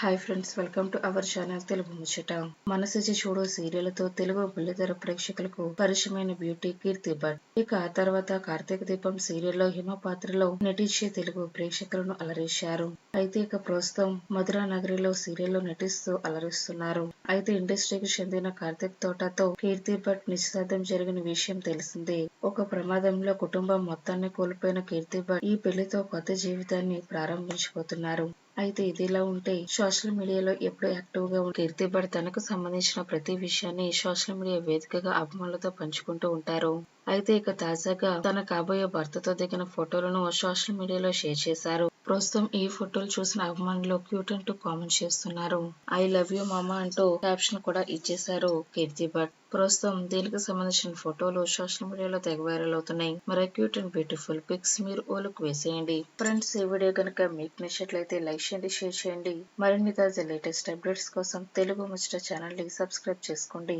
Hi friends welcome to our channel Telugu ముచ్చట మనసిచి చూడు సీరియల్తో తెలుగు బుల్లితెర ప్రేక్షకులకు పరిచయమైన బ్యూటీ కీర్తి భట్. ఇక ఆ తర్వాత కార్తీక దీపం సీరియల్లో హిమ పాత్రలో నటించే తెలుగు ప్రేక్షకులను అలరేశారు. అయితే ఇక ప్రస్తుతం మధురా నగరిలో సీరియల్లో నటిస్తూ అలరిస్తున్నారు. అయితే ఇండస్ట్రీకి చెందిన కార్తీక్ తోటతో కీర్తి భట్ నిశ్చితార్థం జరిగిన విషయం తెలిసిందే. ఒక ప్రమాదంలో కుటుంబం మొత్తాన్ని కోల్పోయిన కీర్తి భట్ ఈ పెళ్ళితో కొత్త జీవితాన్ని ప్రారంభించబోతున్నారు. అయితే ఇదిలా ఉంటే సోషల్ మీడియాలో ఎప్పుడు యాక్టివ్గా కీర్తి భట్ తనకు సంబంధించిన ప్రతి విషయాన్ని సోషల్ మీడియా వేదికగా అభిమానులతో పంచుకుంటూ ఉంటారు. అయితే ఇక తాజాగా తన కాబోయే భర్తతో దిగిన ఫోటోలను సోషల్ మీడియాలో షేర్ చేశారు. ప్రస్తుతం ఈ ఫోటోలు చూసిన అభిమానులు క్యూట్ అంటూ కామెంట్ చేస్తున్నారు. ఐ లవ్ యూ మామా అంటూ క్యాప్షన్ కూడా ఇచ్చేశారు కీర్తి భట్. ప్రస్తుతం దీనికి సంబంధించిన ఫోటోలు సోషల్ మీడియాలో తెగ వైరల్ అవుతున్నాయి. మరి క్యూట్ అండ్ బ్యూటిఫుల్ పిక్స్ మీరు ఓలకు వేసేయండి. ఫ్రెండ్స్ ఈ వీడియో కనుక మీకు నచ్చినట్లయితే లైక్ చేయండి షేర్ చేయండి. మరిన్ని తాజా లేటెస్ట్ అప్డేట్స్ కోసం తెలుగు ముచ్చట ఛానల్ని సబ్స్క్రైబ్ చేసుకోండి.